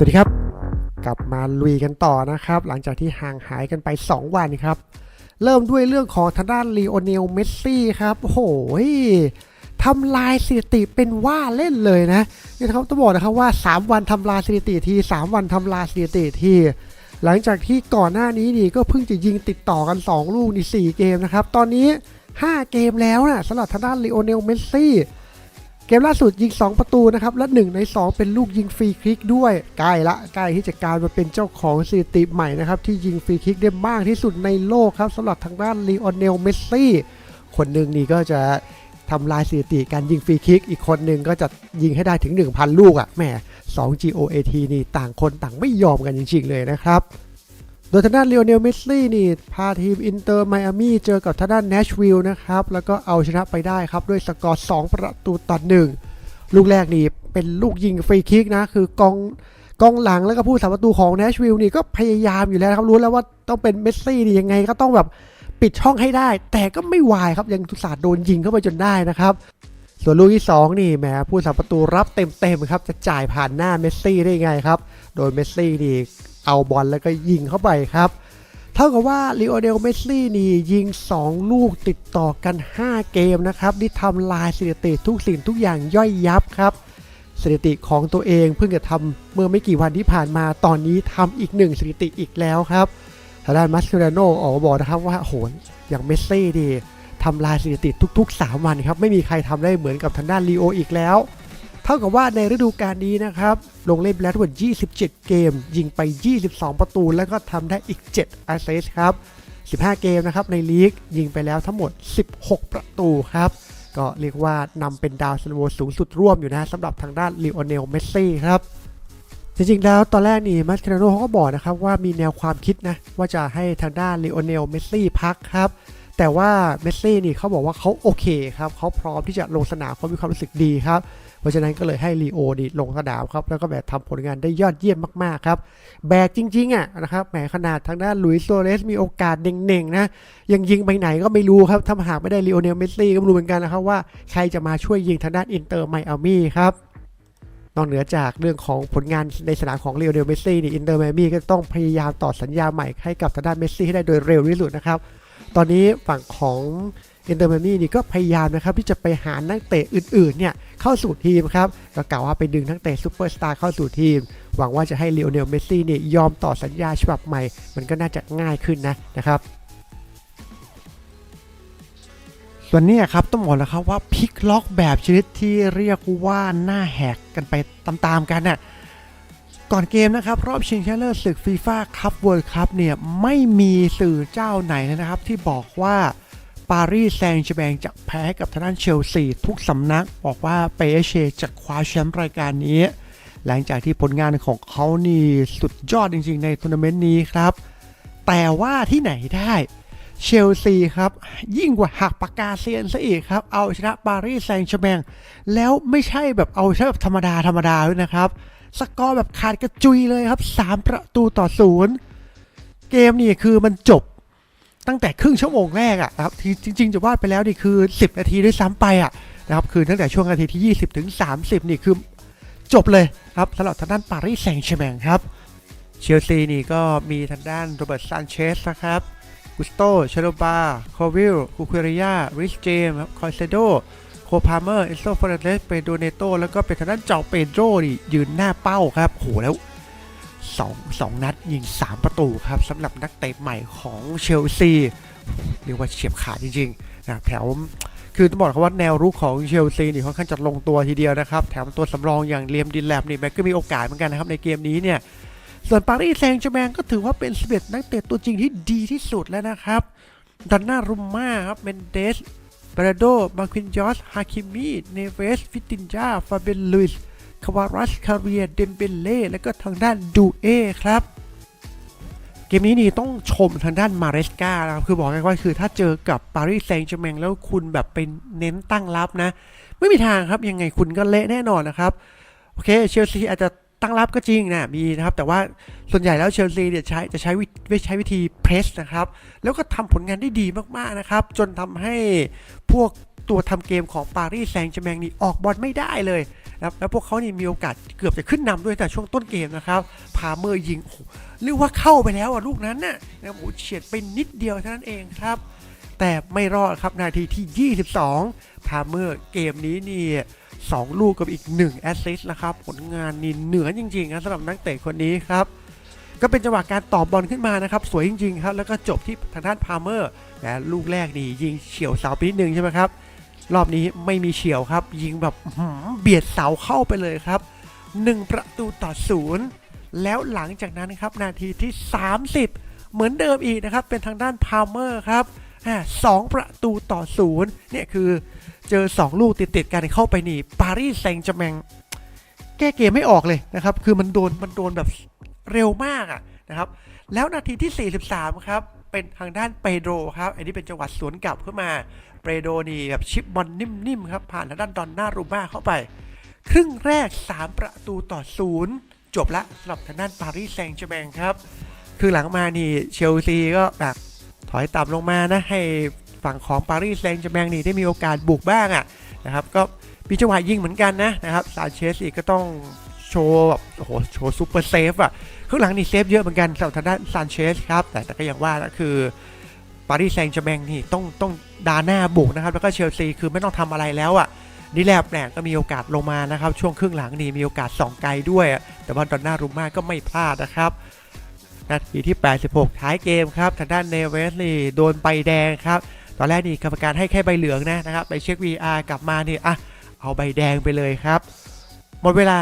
สวัสดีครับ กลับมาลุยกันต่อนะครับ หลังจากที่ห่างหายกันไป 2 วันครับ เริ่มด้วยเรื่องของทางด้านลีโอเนลเมสซี่ครับโอ้โหทำลายสถิติเป็นว่าเล่นเลยนะนี่นะครับต้องบอกนะครับว่า 3 วันทำลายสถิติที 3 วันทำลายสถิติที หลังจากที่ก่อนหน้านี้นี่ก็เพิ่งจะยิงติดต่อกัน 2 ลูกใน4เกมนะครับ ตอนนี้ 5 เกมแล้วนะสำหรับทางด้านลีโอเนลเมสซี่ เกมล่าสุดยิง 2 ประตูนะครับ และ 1 ใน 2 เป็นลูกยิงฟรีคิกด้วย ใกล้ละใกล้ที่จะกลายมาเป็นเจ้าของสถิติใหม่นะครับ ที่ยิงฟรีคิกได้มากที่สุดในโลกครับสำหรับทางด้านลีโอเนลเมสซี่คนหนึ่งนี่ก็จะทำลายสถิติการยิงฟรีคิก อีกคนหนึ่งก็จะยิงให้ได้ถึง 1,000 ลูกอะ่ะแหม2 GOAT นี่ต่างคนต่างไม่ยอมกันจริงๆเลยนะครับ โดยทางด้านเลโอเนลเมสซี่นี่พาทีมอินเตอร์ไมอามี่เจอกับทางด้านเนชวิลล์นะครับ แล้วก็เอาชนะไปได้ครับ ด้วยสกอร์ 2 ประตูต่อหนึ่งลูกแรกนี่เป็นลูกยิงฟรีคิกนะ คือกองกองหลังแล้วก็ผู้สาประตูของเนชวิลล์นี่ก็พยายามอยู่แล้วครับ รู้แล้วว่าต้องเป็นเมสซี่นี่ยังไงก็ต้องแบบปิดช่องให้ได้ แต่ก็ไม่วายครับยังทุสาดโดนยิงเข้าไปจนได้นะครับ ส่วนลูกที่ 2 นี่แหมผู้สาประตูรับเต็มๆครับ จะจ่ายผ่านหน้าเมสซี่ได้ไงครับ โดยเมสซี่นี่เอาบอลแล้วก็ยิงเข้าไปครับเท่ากับว่าลีโอเดลเมสซี่นี่ยิง 2 ลูกติดต่อกัน 5 เกมนะครับที่ทำลายสถิติทุกสิ่งทุกอย่างย่อยยับครับสถิติของตัวเองเพิ่งจะทำเมื่อไม่กี่วันที่ผ่านมาตอนนี้ทำอีกหนึ่งสถิติอีกแล้วครับทางด้านมัสเ e โนออกบอกนะครับว่าโหอย่างเมสซี่ดี ทำลายสถิติทุก ๆ 3 วันครับไม่มีใครทำได้เหมือนกับทางด้านลีโออีกแล้ว เท่ากับว่าในฤดูกาลนี้นะครับ ลงเล่นไปแล้วทั้งหมด 27 เกม ยิงไป 22 ประตู แล้วก็ทำได้อีก 7 แอสเซสครับ 15 เกมนะครับในลีกยิงไปแล้วทั้งหมด 16 ประตูครับก็เรียกว่านำเป็นดาวซันโวสูงสุดร่วมอยู่นะสำหรับทางด้านลีโอเนลเมสซี่ครับจริงๆแล้วตอนแรกนี่มัสคาโนเขาก็บอกนะครับว่ามีแนวความคิดนะว่าจะให้ทางด้านลีโอเนลเมสซี่พักครับ แต่ว่าเมสซี่นี่เขาบอกว่าเขาโอเคครับเขาพร้อมที่จะลงสนามเขามีความรู้สึกดีครับเพราะฉะนั้นก็เลยให้ลีโอดีลงสนามครับแล้วก็แบบทำผลงานได้ยอดเยี่ยมมากๆครับ แบกจริงๆอะนะครับแหมขนาดทางด้านลุยส์โซเรสมีโอกาสเน่งๆนะยังยิงไปไหนก็ไม่รู้ครับถ้าหากไม่ได้ลีโอเนลเมสซี่ก็ไม่รู้เหมือนกันนะครับว่าใครจะมาช่วยยิงทางด้านอินเตอร์ไมอามี่ครับนอกเหนือจากเรื่องของผลงานในสนามของเลโอเนลเมสซี่นี่อินเตอร์ไมอามี่ก็ต้องพยายามต่อสัญญาใหม่ให้กับทางด้านเมสซี่ให้ได้โดยเร็วที่สุดนะครับ ตอนนี้ฝั่งของอินเตอร์มามี่นี่ก็พยายามนะครับที่จะไปหานักเตะอื่นๆเนี่ยเข้าสู่ทีมครับก็กล่าวว่าไปดึงนักเตะซูเปอร์สตาร์เข้าสู่ทีม หวังว่าจะให้เลโอเนลเมสซี่นี่ยอมต่อสัญญาฉบับใหม่ มันก็น่าจะง่ายขึ้นนะนะครับส่วนนี้ครับต้องบอกแล้วครับว่าพลิกล็อกแบบชนิดที่เรียกว่าหน้าแหกกันไปตามๆกันน่ะ ก่อนเกมนะครับ รอบชิงชนะเลิศศึกฟีฟ่าคัพเวิลด์คัพเนี่ย ไม่มีสื่อเจ้าไหนเลยนะครับ ที่บอกว่าปารีสแซงต์แชร์แบงจะแพ้กับทางด้านเชลซีทุกสำนัก บอกว่าเปเชจะคว้าแชมป์รายการนี้ หลังจากที่ผลงานของเขานี่สุดยอดจริง ๆ ในทัวร์นาเมนต์นี้ครับ แต่ว่าที่ไหนได้เชลซีครับ ยิ่งกว่าหักปากกาเซียนซะอีกครับ เอาชนะปารีสแซงต์แชร์แบงแล้วไม่ใช่แบบเอาชนะแบบธรรมดาธรรมดาด้วยนะครับ สกอร์แบบขาดกระจุยเลยครับ 3 ประตูต่อศูนย์เกมนี่คือมันจบตั้งแต่ครึ่งชั่วโมงแรกอะนะครับทีจริง ๆ จะว่าไปแล้วนี่คือ 10 นาทีด้วยซ้ำไปอะนะครับคือตั้งแต่ช่วงนาทีที่ 20 ถึง 30 นี่คือจบเลยครับสำหรับทางด้านปารีสแซงต์แชร์แมงครับเชลซีนี่ก็มีทางด้านโรเบิร์ตซานเชสนะครับกุสโตเชโลบาโควิลคูเควริยาริชเจมครับคอยเซโด โคพาเมอร์เอสโซฟอร์เรสเปโดเนโตแล้วก็เป็นทางด้านเจ้าเปโดรนี่ยืนหน้าเป้าครับโหแล้ว2 2 นัดยิง 3 ประตูครับสำหรับนักเตะใหม่ของเชลซีเรียกว่าเฉียบขาดจริงๆนะแถวคือต้องบอกว่าแนวรุกของเชลซีนี่ค่อนข้างจะลงตัวทีเดียวนะครับ แถมตัวสำรองอย่างเลียมดินแลบนี่แม็กก็มีโอกาสเหมือนกันนะครับในเกมนี้เนี่ยส่วนปารีสแซงต์แชร์แมงก็ถือว่าเป็นสเบ็ดนักเตะตัวจริงที่ดีที่สุดแล้วนะครับดันน่ารุมมาครับเมนเดส บราโด มาควินยอส ฮาคิมี เนเวส ฟิตินจาฟาเบนลุยส์ คาวารัส คาเรีย เดมเบเล่ และก็ทางด้านดูเอครับ เกมนี้นี่ต้องชมทางด้านมาเรสกานะครับ คือบอกกันว่าคือถ้าเจอกับปารีสแซงต์แชร์แมงแล้วคุณแบบเป็นเน้นตั้งรับนะ ไม่มีทางครับ ยังไงคุณก็เละแน่นอนนะครับ โอเค เชลซีอาจจะ ตั้งรับก็จริงนะมีนะครับ แต่ว่าส่วนใหญ่แล้วเชลซีเนี่ยใช้จะใช้วิใช้วิธีเพรสนะครับ แล้วก็ทำผลงานได้ดีมากๆนะครับ จนทำให้พวกตัวทำเกมของปารีสแซงต์แชร์แมงนี่ออกบอลไม่ได้เลยนะครับแล้วพวกเขานี่มีโอกาสเกือบจะขึ้นนำด้วยแต่ช่วงต้นเกมนะครับ พาเมอร์ยิงหเรียกว่าเข้าไปแล้วอะลูกนั้นน่ะนะโอ้เฉียดไปนิดเดียวเท่านั้นเองครับ แต่ไม่รอดครับนาทีที่ 22 พาเมอร์เกมนี้นี่ 2 ลูกกับอีก 1 แอสซิสต์นะครับ ผลงานนี่เหนือจริงๆนะสำหรับนักเตะคนนี้ครับ ก็เป็นจังหวะการต่อบอลขึ้นมานะครับ สวยจริงๆครับ แล้วก็จบที่ทางด้านพาเมอร์แต่ลูกแรกนี่ยิงเฉียวเสาไปนิดนึงใช่ไหมครับ รอบนี้ไม่มีเฉียวครับ ยิงแบบเบียดเสาเข้าไปเลยครับ 1 ประตูต่อศูนย์แล้วหลังจากนั้นครับนาทีที่ 30 เหมือนเดิมอีกนะครับ เป็นทางด้านพาเมอร์ครับสองประตูต่อศูนย์เนี่ยคือ เจอ 2 ลูกติดๆกันเข้าไปนี่ปารีสแซงต์แจแมงแก้เกมไม่ออกเลยนะครับ คือมันโดนมันโดนแบบเร็วมากอะนะครับ แล้วนาทีที่ 43 ครับ เป็นทางด้านเปโดรครับ อันนี้เป็นจังหวะสวนกลับขึ้นมาเปโดรนี่แบบชิปบอลนิ่มๆครับ ผ่านทางด้านดอนนารูมาเข้าไป ครึ่งแรก 3 ประตูต่อศูนย์จบละสำหรับทางด้านปารีสแซงต์แจแมงครับ คือหลังมานี่เชลซีก็แบบถอยต่ำลงมานะให้ ฝั่งของปารีสแซงต์แชร์แมงนี่ได้มีโอกาสบุกบ้างอะนะครับก็มีจังหวะยิงเหมือนกันนะนะครับซานเชสอีกก็ต้องโชว์แบบโอ้โหโชว์ซูเปอร์เซฟอะครึ่งหลังนี่เซฟเยอะเหมือนกันสำหรับทางด้านซานเชสครับแต่แต่ก็อย่างว่าก็คือปารีสแซงต์แชร์แมงนี่ต้องต้องดาหน้าบุกนะครับแล้วก็เชลซีคือไม่ต้องทำอะไรแล้วอะ่ะนี่แหละแหลก็มีโอกาสลงมานะครับ ช่วงครึ่งหลังนี่มีโอกาสสองไกลด้วย แต่ว่าดอนนารูมาก็ไม่พลาดนะครับนาทีที่ 86 ท้ายเกมครับทางด้านเนเวสนี่โดนใบแดงครับ ตอนแรกนี่กรรมการให้แค่ใบเหลืองนะนะครับไปเช็ค VR กลับมานี่อะเอาใบแดงไปเลยครับ หมดเวลา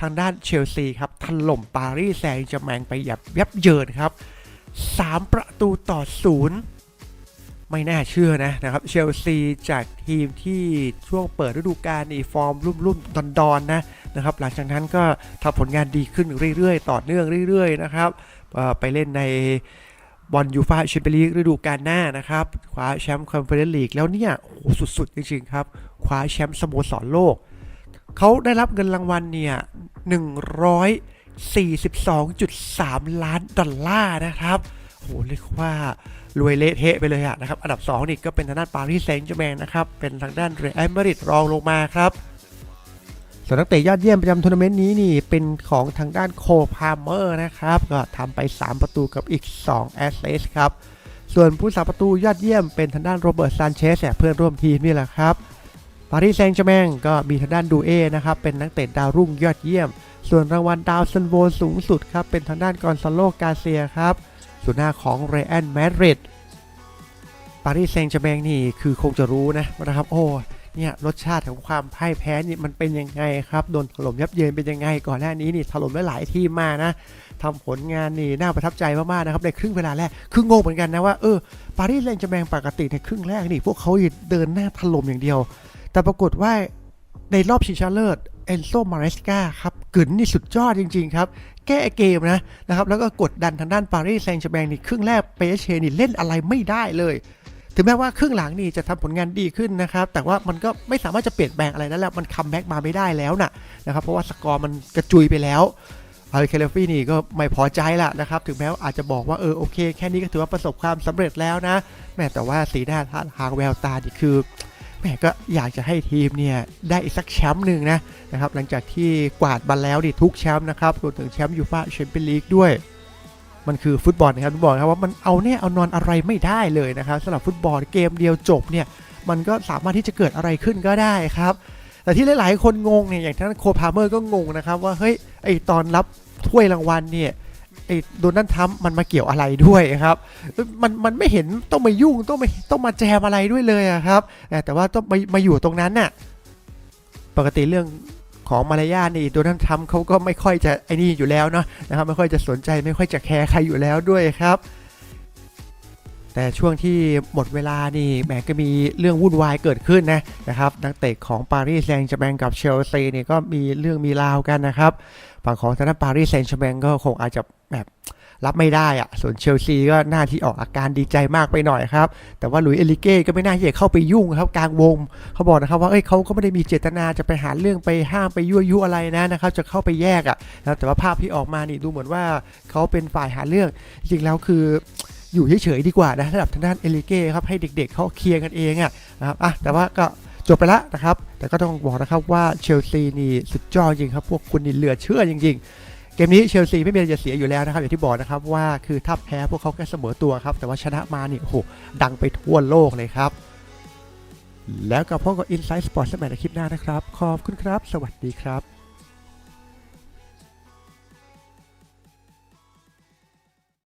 ทางด้านเชลซีครับถล่มปารีสแซงต์แมงไปแบบยับเยินครับ 3 ประตูต่อศูนย์ไม่น่าเชื่อนะนะครับเชลซีจากทีมที่ช่วงเปิดฤดูกาลนี่ฟอร์มรุ่มๆดอนๆนะนะครับ หลังจากนั้นก็ทำผลงานดีขึ้นเรื่อยๆ ต่อเนื่องเรื่อย ๆ นะครับไปเล่นใน บอลยูฟาแชมเปี้ยนลีกฤดูกาลหน้านะครับคว้าแชมป์คอนเฟอเรนซ์ลีกแล้วเนี่ยโอ้โหสุดๆ จริงๆครับคว้าแชมป์สโมสรโลก เขาได้รับเงินรางวัลเนี่ย142.3 ล้านดอลลาร์นะครับโหเรียกว่ารวยเละเทะไปเลยอะนะครับ อันดับ 2 นี่ก็เป็นทางด้านปารีสแซงต์แชร์แมงนะครับ เป็นทางด้านเรอัลมาดริดรองลงมาครับ ส่วนนักเตะยอดเยี่ยมประจำทัวร์นาเมนต์นี้นี่เป็นของทางด้านโคพาเมอร์นะครับ ก็ทำไป 3 ประตูกับอีก 2 แอสเซสครับ ส่วนผู้สาประตูยอดเยี่ยมเป็นทางด้านโรเบิร์ตซานเชสเนี่ยเพื่อนร่วมทีมนี่แหละครับปารีสแซงต์แชร์แมงก็มีทางด้านดูเอนะครับ เป็นนักเตะดาวรุ่งยอดเยี่ยม ส่วนรางวัลดาวซันโวสูงสุดครับ เป็นทางด้านกอนซาโลกาเซียครับส่วนหน้าของเรอันแมดริดปารีสแซงต์แชร์แมงนี่คือคงจะรู้นะนะครับโอ้ เนี่ยรสชาติของความพ่ายแพ้นี่มันเป็นยังไงครับโดนถล่มยับเยินเป็นยังไง ก่อนหน้านี้นี่ถล่มหลายทีมมานะทำผลงานนี่น่าประทับใจมากๆนะครับในครึ่งเวลาแรกคืองงเหมือนกันนะว่าเออปารีสแซงต์แชร์แมงปกติในครึ่งแรกนี่พวกเขาเดินหน้าถล่มอย่างเดียว แต่ปรากฏว่าในรอบชิงชนะเลิศเอนโซมาเรสกาครับกึนนี่สุดยอดจริง ๆ ครับ แก้เกมนะนะครับแล้วก็กดดันทางด้านปารีสแซงต์แชร์แมงนี่ครึ่งแรกเปเชนี่เล่นอะไรไม่ได้เลย ถึงแม้ว่าครึ่งหลังนี่จะทำผลงานดีขึ้นนะครับ แต่ว่ามันก็ไม่สามารถจะเปลี่ยนแปลงอะไรแล้แหละมันคัมแบ็กมาไม่ได้แล้วนะนะครับ เพราะว่าสกอร์มันกระจุยไปแล้วอาริเคเลฟี่นี่ก็ไม่พอใจละนะครับ ถึงแม้ว่าอาจจะบอกว่าเออโอเค แค่นี้ก็ถือว่าประสบความสำเร็จแล้วนะ แม้แต่ว่าสีหน้าท่าทางแววตานี่คือแม่ก็อยากจะให้ทีมเนี่ยได้อีกสักแชมป์หนึ่งนะนะครับ หลังจากที่กวาดมาแล้วดิทุกแชมป์นะครับรวมถึงแชมป์ยูฟ่าแชมเปี้ยนลีกด้วย มันคือฟุตบอลนะครับฟุตบอลครับว่ามันเอาแน่เอานอนอะไรไม่ได้เลยนะครับสำหรับฟุตบอลเกมเดียวจบเนี่ยมันก็สามารถที่จะเกิดอะไรขึ้นก็ได้ครับ แต่ที่หลาย ๆ คนงงเนี่ยอย่างท่านโคพาเมอร์ก็งงนะครับว่าเฮ้ยไอตอนรับถ้วยรางวัลเนี่ยไอโดนัลด์ทรัมป์มันมาเกี่ยวอะไรด้วยครับมันมันไม่เห็นต้องมายุ่งต้องมาต้องมาแจมอะไรด้วยเลยครับแต่แต่ว่าต้องมามาอยู่ตรงนั้นน่ะปกติเรื่อง ของมารยาทนี่โดนัลด์ทรัมป์เขาก็ไม่ค่อยจะไอ้นี่อยู่แล้วเนาะนะครับไม่ค่อยจะสนใจไม่ค่อยจะแคร์ใครอยู่แล้วด้วยครับ แต่ช่วงที่หมดเวลานี่แหมก็มีเรื่องวุ่นวายเกิดขึ้นนะนะครับนักเตะของปารีสแซงต์แชร์แมงกับเชลซีนี่ก็มีเรื่องมีราวกันนะครับฝั่งของทางด้านปารีสแซงต์แชร์แมงก็คงอาจจะแบบ รับไม่ได้อะส่วนเชลซีก็หน้าที่ออกอาการดีใจมากไปหน่อยครับ แต่ว่าหลุยเอลิเก้ก็ไม่น่าที่จะเข้าไปยุ่งครับกลางวงเขาบอกนะครับว่าเอ้ยเขาก็ไม่ได้มีเจตนาจะไปหาเรื่องไปห้ามไปยั่วยุอะไรนะนะครับจะเข้าไปแยกอะนะแต่ว่าภาพที่ออกมานี่ดูเหมือนว่าเขาเป็นฝ่ายหาเรื่องจริงๆแล้วคืออยู่เฉยๆดีกว่านะสำหรับทางด้านเอลิเก้ครับให้เด็กๆเขาเคลียร์กันเองอะนะครับอะแต่ว่าก็จบไปแล้วนะครับ แต่ก็ต้องบอกนะครับว่าเชลซีนี่สุดยอดจริงครับ พวกคุณนี่เหลือเชื่อจริง ๆ เกมนี้เชลซีไม่มีอะไรจะเสียอยู่แล้วนะครับอย่างที่บอกนะครับว่าคือถ้าแพ้พวกเขาแค่เสมอตัวครับ แต่ว่าชนะมานี่โอ้โหดังไปทั่วโลกเลยครับ แล้วกับพบกับ Inside Sport สมัยในคลิปหน้านะครับ ขอบคุณครับ สวัสดีครับ